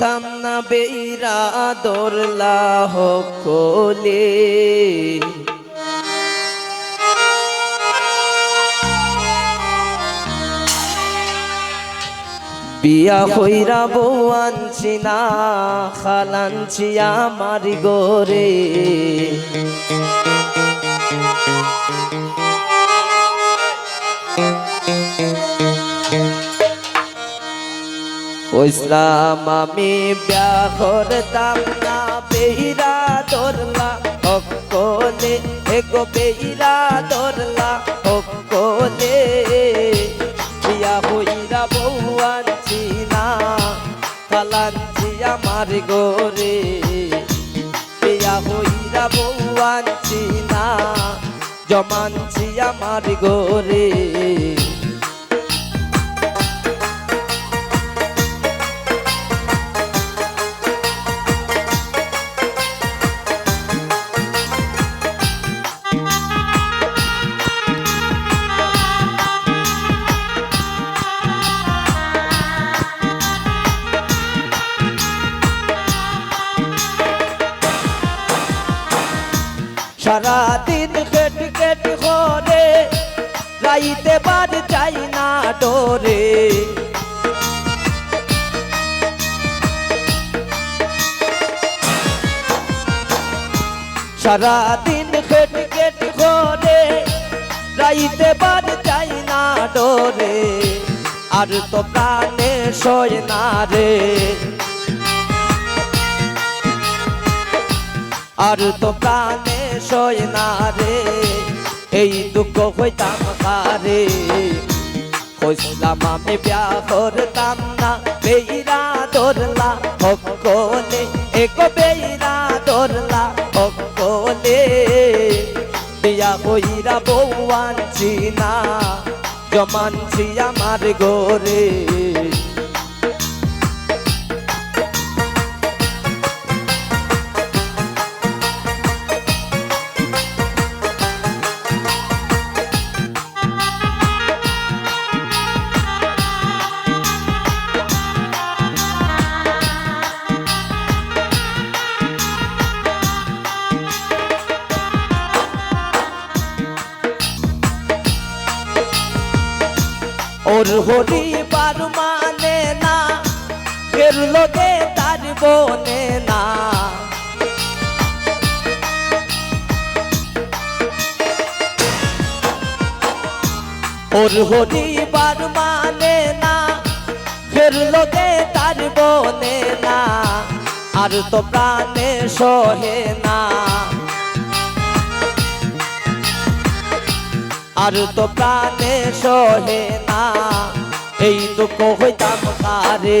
থাম না বেইরা দরলা হকলে বিয়া হইরা বউ আনছি না খালানছি আমার গোরে ইসলাম আমি বিয়া করতাম না বেহিরা দরলা হকলে এগো বেহিরা দরলা হকলে বিয়া হইরা বউ আনছি না কালানছি আমার গোরে বিয়া হইরা বউ আনছি না, জমানছি আমার গোরে সারাদিন কেট কেট করে, রাইতে বাদ চাই না ডোরে। সারাদিন কেট কেট করে, রাইতে বাদ চাই না ডোরে। আর তো প্রাণে সয় না রে। আর তো প্রাণে সয় না রে। এই দুঃখ হইতাম কারে। কইসলাম আমি বিয়া করতাম না, বেইরা দরলা হকলে এক বেইরা দরলা হকলে বিয়া হইরা বউ আনছি না, জমানছি আমার গোরে ওর হরি বার মানে না ফের লোকে তার বনে না। ওর হরি বার মানে না ফের লোকে তার বনে না। আর তো প্রাণে সহে না। আর তো প্রাণে সহে না। এই দুঃখ হইতাম কারে।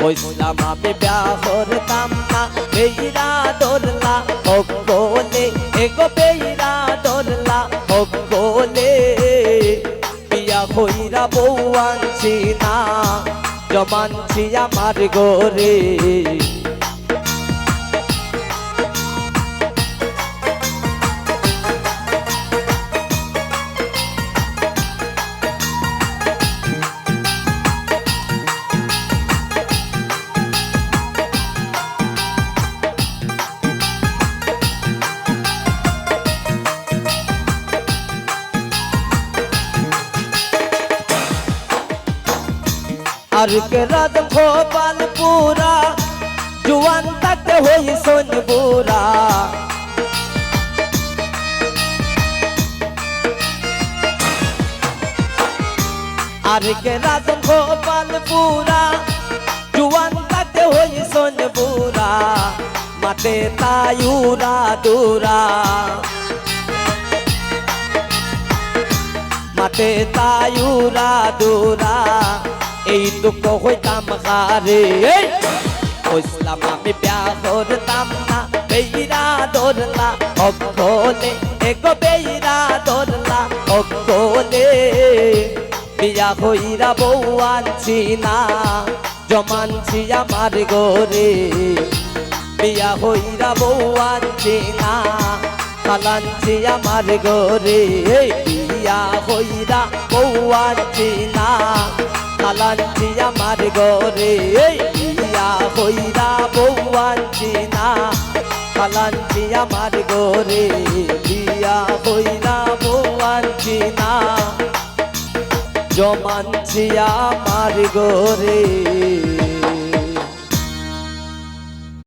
কইলাম আমি ব্যাহরতাম না। বেইরা দরলা হকলে এগো বেইরা দরলা হকলে বিয়া হইরা বউ আনছি না, জমানছি আমার গোরে अर्क रद भोपाल पूरा जुआन तक हो सुन सोनपुरा। अर्क रद भोपाल पूरा जुआन तक हो सुन सोनपुरा, मते तायूरा दूरा मते तायूरा दूरा এই দুঃখ হইতাম কারে কইসলাম আমি বিয়া করতাম না, বেইরা দরলা, অকলে এক বেইরা দরলা, অকলে। বিয়া হইরা বউ আনছি না, জমানছি আমার গোরে বিয়া হইরা বউ আনছি না, খালানছি আমার গোরে বিয়া হইরা বউ আনছি না খালাঞ্চি আমার ঘরে বিয়া হইরা বৌয়াঞ্চি না খালাঞ্চি আমার ঘরে, বিয়া হইরা বৌয়াঞ্চি না জমাঞ্চি আমার ঘরে।